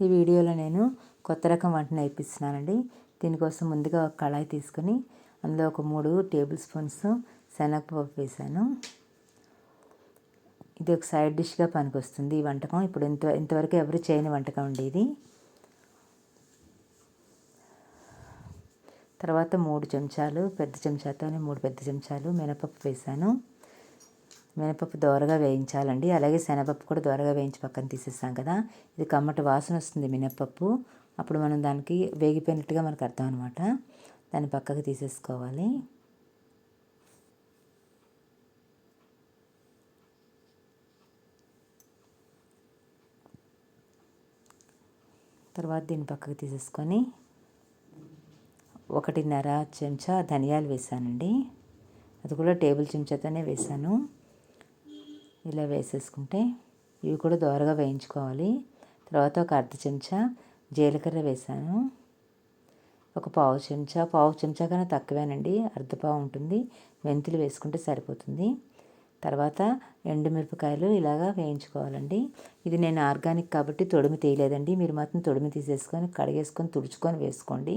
ఈ వీడియోలో నేను కొత్త రకం వంట నేర్పిస్తున్నానండి. దీనికోసం ముందుగా ఒక కళాయి తీసుకొని అందులో ఒక మూడు టేబుల్ స్పూన్స్ శనగపప్పు వేసాను. ఇది ఒక సైడ్ డిష్గా పనికొస్తుంది ఈ వంటకం. ఇప్పుడు ఇంత ఇంతవరకు ఎవరు చేయని వంటకం అండి ఇది. తర్వాత మూడు చెంచాలు పెద్ద చెంచాతోనే మూడు పెద్ద చెంచాలు మినపప్పు వేసాను. మినపప్పు దోరగా వేయించాలండి. అలాగే శనగపప్పు కూడా దోరగా వేయించి పక్కన తీసేస్తాం కదా. ఇది కమ్మటి వాసన వస్తుంది మినపప్పు. అప్పుడు మనం దానికి వేగిపోయినట్టుగా మనకు అర్థం అనమాట దాన్ని పక్కకు తీసేసుకోవాలి. తర్వాత దీన్ని పక్కకు తీసేసుకొని ఒకటిన్నర చెంచా ధనియాలు వేసానండి. అది కూడా టేబుల్ చెంచాతోనే వేసాను. ఇలా వేసేసుకుంటే ఇవి కూడా దోరగా వేయించుకోవాలి. తర్వాత ఒక అర్ధ చెంచా జీలకర్ర వేసాను. ఒక పావు చెంచా పావు చెంచా కన్నా తక్కువేనండి అర్ధపావు ఉంటుంది. మెంతులు వేసుకుంటే సరిపోతుంది. తర్వాత ఎండుమిరపకాయలు ఇలాగా వేయించుకోవాలండి. ఇది నేను ఆర్గానిక్ కాబట్టి తొడిమి తీయలేదండి. మీరు మాత్రం తొడిమి తీసేసుకొని కడిగేసుకొని తుడుచుకొని వేసుకోండి.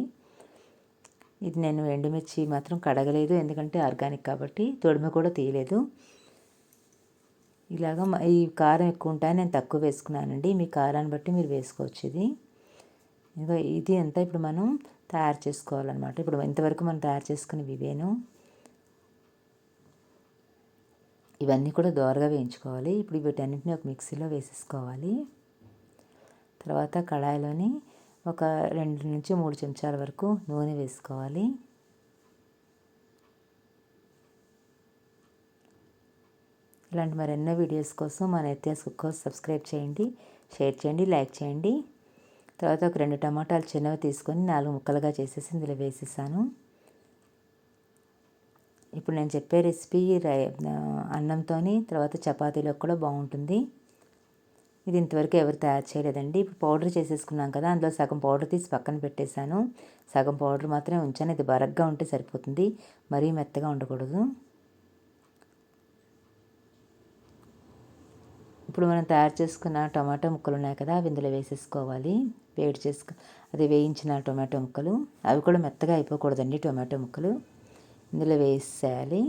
ఇది నేను ఎండుమిర్చి మాత్రం కడగలేదు ఎందుకంటే ఆర్గానిక్ కాబట్టి తొడిమి కూడా తీయలేదు. ఇలాగ ఈ కారం ఎక్కువ ఉంటాయి నేను తక్కువ వేసుకున్నానండి. మీ కారాన్ని బట్టి మీరు వేసుకోవచ్చు ఇది. ఇంకా ఇది అంతా ఇప్పుడు మనం తయారు చేసుకోవాలన్నమాట. ఇప్పుడు ఇంతవరకు మనం తయారు చేసుకునేవి ఇవేను ఇవన్నీ కూడా దోరగా వేయించుకోవాలి. ఇప్పుడు వీటన్నింటిని ఒక మిక్సీలో వేసేసుకోవాలి. తర్వాత కళాయిలోని ఒక రెండు నుంచి మూడు చెంచాల వరకు నూనె వేసుకోవాలి. ఇలాంటి మరెన్నో వీడియోస్ కోసం మన వ్యత్యాస కుక్క సబ్స్క్రైబ్ చేయండి షేర్ చేయండి లైక్ చేయండి. తర్వాత ఒక రెండు టమాటాలు చిన్నవి తీసుకొని నాలుగు ముక్కలుగా చేసేసి ఇందులో వేసేసాను. ఇప్పుడు నేను చెప్పే రెసిపీ రై అన్నంతో తర్వాత చపాతీలో కూడా బాగుంటుంది. ఇది ఇంతవరకు ఎవరు తయారు చేయలేదండి. ఇప్పుడు పౌడర్ చేసేసుకున్నాం కదా అందులో సగం పౌడర్ తీసి పక్కన పెట్టేశాను. సగం పౌడర్ మాత్రమే ఉంచాను. ఇది బరగ్గా ఉంటే సరిపోతుంది. మరీ మెత్తగా ఉండకూడదు. ఇప్పుడు మనం తయారు చేసుకున్న టమాటో ముక్కలు ఉన్నాయి కదా అవి ఇందులో వేసేసుకోవాలి. వేడి చేసుకు అది వేయించిన టొమాటో ముక్కలు. అవి కూడా మెత్తగా అయిపోకూడదండి టొమాటో ముక్కలు. ఇందులో వేసేయాలి.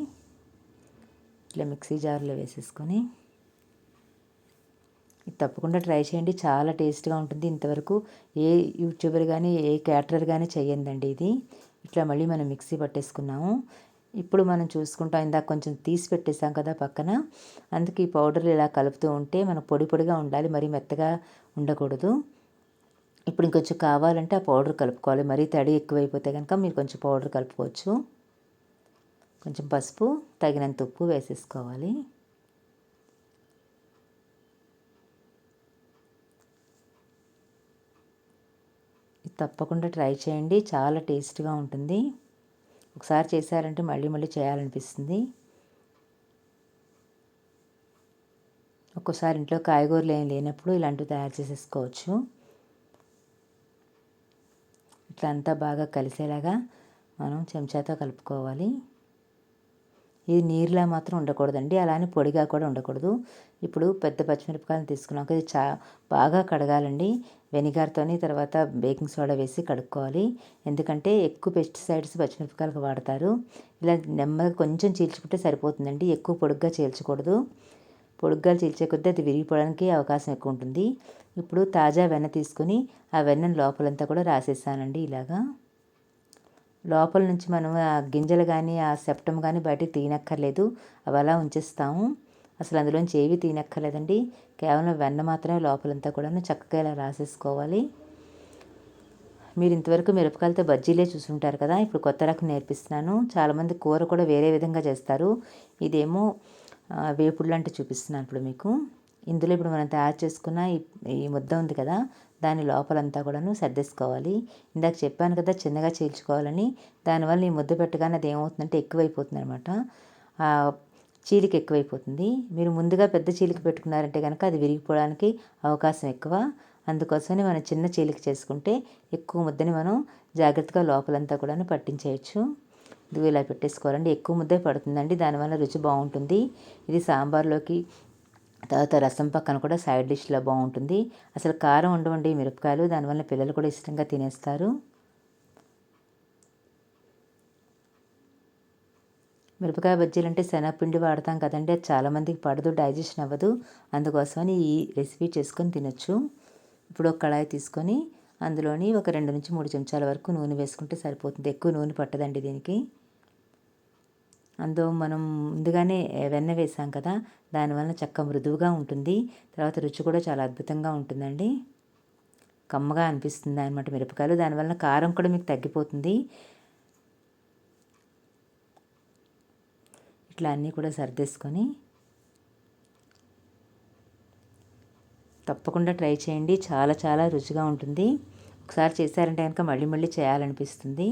ఇట్లా మిక్సీ జార్లో వేసేసుకొని. ఇది తప్పకుండా ట్రై చేయండి. చాలా టేస్ట్గా ఉంటుంది. ఇంతవరకు ఏ యూట్యూబర్ కానీ ఏ క్యాటరర్ కానీ చేయందండి ఇది. ఇట్లా మళ్ళీ మనం మిక్సీ పట్టేసుకున్నాము. ఇప్పుడు మనం చూసుకుంటాం ఇందాక కొంచెం తీసి పెట్టేసాం కదా పక్కన. అందుకే ఈ పౌడర్లు ఇలా కలుపుతూ ఉంటే మనకు పొడి పొడిగా ఉండాలి మరీ మెత్తగా ఉండకూడదు. ఇప్పుడు ఇంకొంచెం కావాలంటే ఆ పౌడర్ కలుపుకోవాలి. మరీ తడి ఎక్కువైపోతే కనుక మీరు కొంచెం పౌడర్ కలుపుకోవచ్చు. కొంచెం పసుపు తగినంత ఉప్పు వేసేసుకోవాలి. తప్పకుండా ట్రై చేయండి. చాలా టేస్ట్గా ఉంటుంది. ఒకసారి చేశారంటే మళ్ళీ మళ్ళీ చేయాలనిపిస్తుంది. ఒక్కోసారి ఇంట్లో కాయగూరలు ఏం లేనప్పుడు ఇలాంటివి తయారు చేసేసుకోవచ్చు. ఇట్లా అంతా బాగా కలిసేలాగా మనం చెంచాతో కలుపుకోవాలి. ఇది నీరులా మాత్రం ఉండకూడదండి. అలానే పొడిగా కూడా ఉండకూడదు. ఇప్పుడు పెద్ద పచ్చిమిరపకాయలు తీసుకున్నాక ఇది చా బాగా కడగాలండి. వెనిగర్తోని తర్వాత బేకింగ్ సోడా వేసి కడుక్కోవాలి. ఎందుకంటే ఎక్కువ పెస్టిసైడ్స్ పచ్చిమిరపకాయలకు వాడతారు. ఇలా నెమ్మదిగా కొంచెం చీల్చుకుంటే సరిపోతుందండి. ఎక్కువ పొడుగ్గా చీల్చకూడదు. పొడుగ్గా చీల్చే కొద్దీ అది విరిగిపోవడానికి అవకాశం ఎక్కువ ఉంటుంది. ఇప్పుడు తాజా వెన్న తీసుకుని ఆ వెన్నను లోపలంతా కూడా రాసేసానండి ఇలాగా. లోపల నుంచి మనం ఆ గింజలు కానీ ఆ సెప్టమ్ కానీ బయటికి తీయనక్కర్లేదు. అవి అలా ఉంచేస్తాము. అసలు అందులోంచి ఏవి తీయనక్కర్లేదండి. కేవలం వెన్న మాత్రమే లోపలంతా కూడా చక్కగా ఇలా రాసేసుకోవాలి. మీరు ఇంతవరకు మిరపకాయలతో బజ్జీలే చూసుంటారు కదా. ఇప్పుడు కొత్త రకం నేర్పిస్తున్నాను. చాలామంది కూర కూడా వేరే విధంగా చేస్తారు. ఇదేమో వేపుడు లాంటి చూపిస్తున్నాను ఇప్పుడు మీకు. ఇందులో ఇప్పుడు మనం తయారు చేసుకున్న ఈ ముద్ద ఉంది కదా. దాని లోపలంతా కూడాను సర్దేసుకోవాలి. ఇందాక చెప్పాను కదా చిన్నగా చీల్చుకోవాలని. దానివల్ల ఈ ముద్ద పెట్టగానే అది ఏమవుతుందంటే ఎక్కువైపోతుంది అనమాట చీలిక ఎక్కువైపోతుంది. మీరు ముందుగా పెద్ద చీలిక పెట్టుకున్నారంటే కనుక అది విరిగిపోవడానికి అవకాశం ఎక్కువ. అందుకోసమని మనం చిన్న చీలిక చేసుకుంటే ఎక్కువ ముద్దని మనం జాగ్రత్తగా లోపలంతా కూడా పట్టించేయచ్చు. ఇది ఇలా పెట్టేసుకోవాలండి. ఎక్కువ ముద్దే పడుతుందండి. దానివల్ల రుచి బాగుంటుంది. ఇది సాంబార్లోకి తర్వాత రసం పక్కన కూడా సైడ్ డిష్లో బాగుంటుంది. అసలు కారం ఉండవండి మిరపకాయలు దానివల్ల పిల్లలు కూడా ఇష్టంగా తినేస్తారు. మిరపకాయ బజ్జీలు అంటే శనగపిండి వాడతాం కదండి అది చాలామందికి పడదు డైజెషన్ అవ్వదు. అందుకోసమని ఈ రెసిపీ చేసుకొని తినొచ్చు. ఇప్పుడు ఒక కళాయి తీసుకొని అందులోని ఒక రెండు నుంచి మూడు చెంచాల వరకు నూనె వేసుకుంటే సరిపోతుంది. ఎక్కువ నూనె పట్టదండి దీనికి. అందులో మనం ముందుగానే వెన్న వేసాం కదా దానివల్ల చక్క మృదువుగా ఉంటుంది. తర్వాత రుచి కూడా చాలా అద్భుతంగా ఉంటుందండి. కమ్మగా అనిపిస్తుంది అనమాట మిరపకాయలు. దానివల్ల కారం కూడా మీకు తగ్గిపోతుంది. ఇట్లా అన్నీ కూడా సర్దేసుకొని తప్పకుండా ట్రై చేయండి. చాలా చాలా రుచిగా ఉంటుంది. ఒకసారి చేశారంటే కనుక మళ్ళీ మళ్ళీ చేయాలనిపిస్తుంది.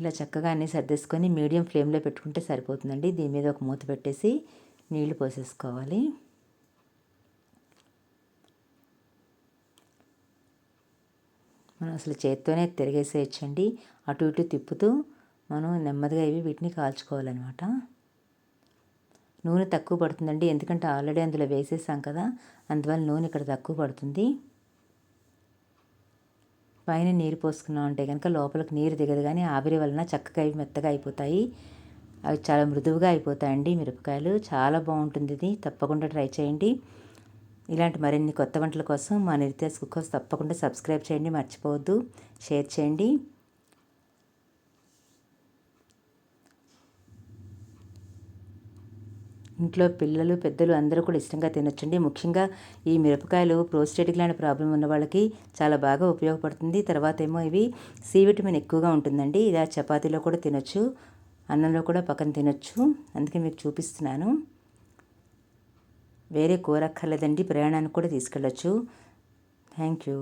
ఇలా చక్కగా అన్నీ సర్దేసుకొని మీడియం ఫ్లేమ్లో పెట్టుకుంటే సరిపోతుందండి. దీని మీద ఒక మూత పెట్టేసి నీళ్ళు పోసేసుకోవాలి. మనం అసలు చేత్తోనే తిరిగేసేయచ్చండి. అటు ఇటు తిప్పుతూ మనం నెమ్మదిగా ఇవి వీటిని కాల్చుకోవాలన్నమాట. నూనె తక్కువ పడుతుందండి. ఎందుకంటే ఆల్రెడీ అందులో వేసేసాం కదా. అందువల్ల నూనె ఇక్కడ తక్కువ పడుతుంది. పైన నీరు పోసుకున్నాం అంటే కనుక లోపలికి నీరు దిగదు కానీ ఆవిరి వలన చక్కగా అవి మెత్తగా అయిపోతాయి. అవి చాలా మృదువుగా అయిపోతాయండి మిరపకాయలు. చాలా బాగుంటుంది ఇది. తప్పకుండా ట్రై చేయండి. ఇలాంటి మరిన్ని కొత్త వంటల కోసం మా నిత్యాస్ కుక్కర్స్ తప్పకుండా సబ్స్క్రైబ్ చేయండి. మర్చిపోవద్దు. షేర్ చేయండి. ఇంట్లో పిల్లలు పెద్దలు అందరూ కూడా ఇష్టంగా తినొచ్చండి. ముఖ్యంగా ఈ మిరపకాయలు ప్రోస్టేటిక్ లాంటి ప్రాబ్లం ఉన్న వాళ్ళకి చాలా బాగా ఉపయోగపడుతుంది. తర్వాత ఏమో ఇవి సి విటమిన్ ఎక్కువగా ఉంటుందండి. ఇలా చపాతీలో కూడా తినొచ్చు అన్నంలో కూడా పక్కన తినొచ్చు. అందుకే మీకు చూపిస్తున్నాను. వేరే కూర అక్కర్లేదండి ప్రయాణానికి కూడా తీసుకెళ్ళచ్చు. Thank you